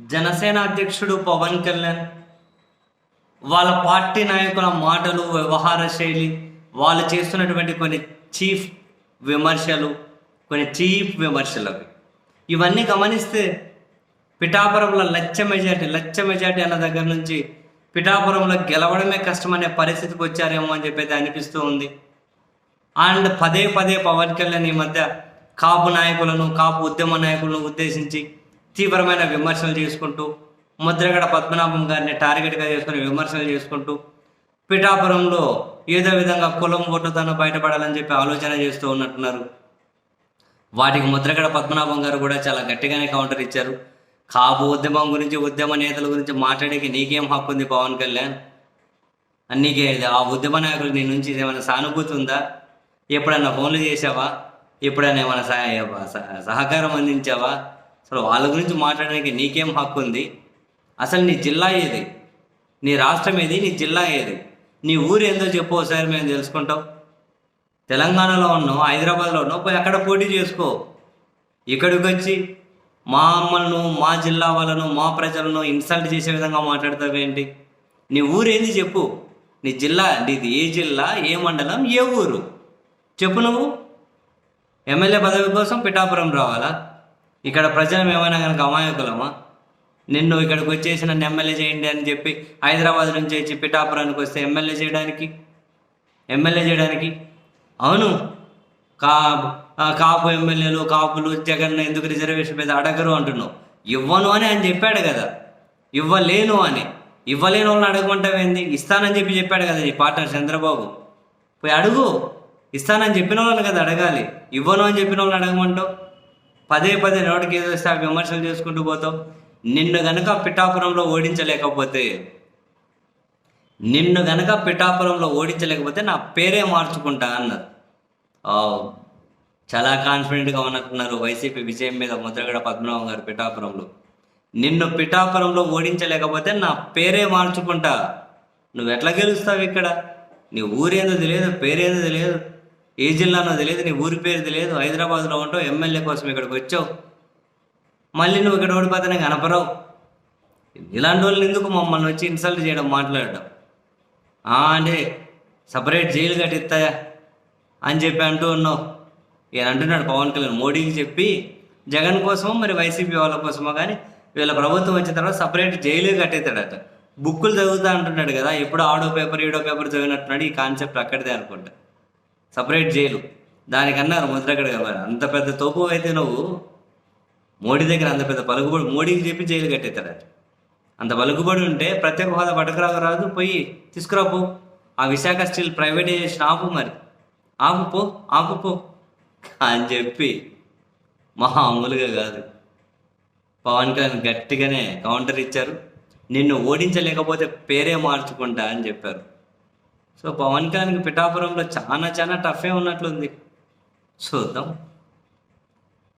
జనసేన అధ్యక్షుడు పవన్ కళ్యాణ్ వాళ్ళ పార్టీ నాయకుల మాటలు వ్యవహార శైలి వాళ్ళు చేస్తున్నటువంటి కొన్ని చీఫ్ విమర్శలు కొన్ని చీఫ్ విమర్శలు అవి ఇవన్నీ గమనిస్తే పిఠాపురంలో లచ్చ మెజార్టీ లచ్చ మెజార్టీ అన్న దగ్గర నుంచి పిఠాపురంలో గెలవడమే కష్టమనే పరిస్థితికి వచ్చారేమో అని చెప్పేది అనిపిస్తూ ఉంది. అండ్ పదే పదే పవన్ కళ్యాణ్ ఈ మధ్య కాపు నాయకులను కాపు ఉద్యమ నాయకులను ఉద్దేశించి తీవ్రమైన విమర్శలు చేసుకుంటూ ముద్రగడ పద్మనాభం గారిని టార్గెట్గా చేసుకుని విమర్శలు చేసుకుంటూ పిఠాపురంలో ఏదో విధంగా కులం ఓటుతోనో బయటపడాలని చెప్పి ఆలోచన చేస్తూ ఉన్నట్టున్నారు. వాటికి ముద్రగడ పద్మనాభం గారు కూడా చాలా గట్టిగానే కౌంటర్ ఇచ్చారు. కాపు ఉద్యమం గురించి ఉద్యమ నేతల గురించి మాట్లాడేకి నీకేం హక్కు ఉంది పవన్ కళ్యాణ్? నీకే ఆ ఉద్యమ నాయకులు నీ నుంచి ఏమైనా సానుభూతి ఉందా? ఎప్పుడన్నా ఫోన్లు చేసావా ఎప్పుడైనా ఏమైనా సహాయ సహకారం అందించావా? అసలు వాళ్ళ గురించి మాట్లాడడానికి నీకేం హక్కు ఉంది? అసలు నీ జిల్లా ఏది? నీ రాష్ట్రం ఏది? నీ జిల్లా ఏది? నీ ఊరు ఏందో చెప్పు ఒకసారి మేము తెలుసుకుంటాం. తెలంగాణలో ఉన్నావు హైదరాబాద్లో ఉన్నావు పోయి అక్కడ పోటీ చేసుకో. ఇక్కడికి వచ్చి మా అమ్మలను మా జిల్లా వాళ్ళను మా ప్రజలను ఇన్సల్ట్ చేసే విధంగా మాట్లాడతావేంటి నీ ఊరేంది చెప్పు. నీ జిల్లా నీది ఏ జిల్లా ఏ మండలం ఏ ఊరు? చెప్పు నువ్వు. ఎమ్మెల్యే పదవి కోసం పిఠాపురం రావాలా? ఇక్కడ ప్రజలు ఏమైనా కనుక అమాయకులమా? నిన్ను ఇక్కడికి వచ్చేసి నన్ను ఎమ్మెల్యే చేయండి అని చెప్పి హైదరాబాద్ నుంచి వచ్చి పిఠాపురానికి వస్తే ఎమ్మెల్యే చేయడానికి? ఎమ్మెల్యే చేయడానికి? అవును. కా కాపు ఎమ్మెల్యేలు కాపులు జగన్ ఎందుకు రిజర్వేషన్ మీద అడగరు అంటున్నావు? ఇవ్వను అని ఆయన చెప్పాడు కదా. ఇవ్వలేను అని. ఇవ్వలేని వాళ్ళని అడగమంటావేంది ఇస్తానని చెప్పి చెప్పాడు కదా నీ పార్ట్నర్ చంద్రబాబు. పోయి అడుగు. ఇస్తానని చెప్పిన వాళ్ళని కదా అడగాలి. ఇవ్వను అని చెప్పిన వాళ్ళని అడగమంటావు? పదే పదే నోటికి ఏదో వస్తే విమర్శలు చేసుకుంటూ పోతావు. నిన్ను గనక పిఠాపురంలో ఓడించలేకపోతే నిన్ను గనక పిఠాపురంలో ఓడించలేకపోతే నా పేరే మార్చుకుంటా అన్నారు. ఆ, చాలా కాన్ఫిడెంట్గా ఉన్నట్టున్నారు వైసీపీ విజయం మీద ముద్రగడ పద్మనాభం గారు పిఠాపురంలో. నిన్ను పిఠాపురంలో ఓడించలేకపోతే నా పేరే మార్చుకుంటా. నువ్వు ఎట్లా గెలుస్తావు ఇక్కడ? నీ ఊరేందో తెలియదు పేరేందో తెలియదు. ఏ జిల్లానో తెలియదు నీ ఊరి పేరు తెలియదు హైదరాబాద్లో ఉంటావు ఎమ్మెల్యే కోసం ఇక్కడికి వచ్చావు. మళ్ళీ నువ్వు ఇక్కడ ఓడిపోతేనే కనపరావు ఇలాంటి వాళ్ళని ఎందుకు మమ్మల్ని వచ్చి ఇన్సల్ట్ చేయడం మాట్లాడడం? అంటే సపరేట్ జైలు కట్టిస్తాయా అని చెప్పి అంటూ ఉన్నావు. ఈయన అంటున్నాడు పవన్ కళ్యాణ్ మోడీకి చెప్పి జగన్ కోసమో మరి వైసీపీ వాళ్ళ కోసమో కానీ వీళ్ళ ప్రభుత్వం వచ్చిన తర్వాత సపరేట్ జైలు కట్టేస్తాడట. బుక్కులు చదువుతా అంటున్నాడు కదా ఎప్పుడు ఆడో పేపర్ ఏడో పేపర్ చదివినట్టున్నాడు ఈ కాన్సెప్ట్ అక్కడిదే అనుకుంటా. Separate jail. దానికన్నారు ముద్రగడ మరి. అంత పెద్ద తోపు అయితే నువ్వు మోడీ దగ్గర అంత పెద్ద పలుకుబడి మోడీకి చెప్పి జైలు కట్టేస్తాడట అంత పలుకుబడి ఉంటే ప్రత్యేక హోదా పట్టుకురాగరాదు పోయి తీసుకురాపో ఆ విశాఖ స్టీల్ ప్రైవేటైజేషన్ ఆపు మరి. ఆపు పో ఆపు పో. అని చెప్పి మామూలుగా కాదు. పవన్ కళ్యాణ్ గట్టిగానే కౌంటర్ ఇచ్చారు. నిన్ను ఓడించలేకపోతే పేరే మార్చుకుంటా అని చెప్పారు. సో పవన్ కళ్యాణ్కి పిఠాపురంలో చాలా చాలా టఫే ఉన్నట్లుంది. చూద్దాం.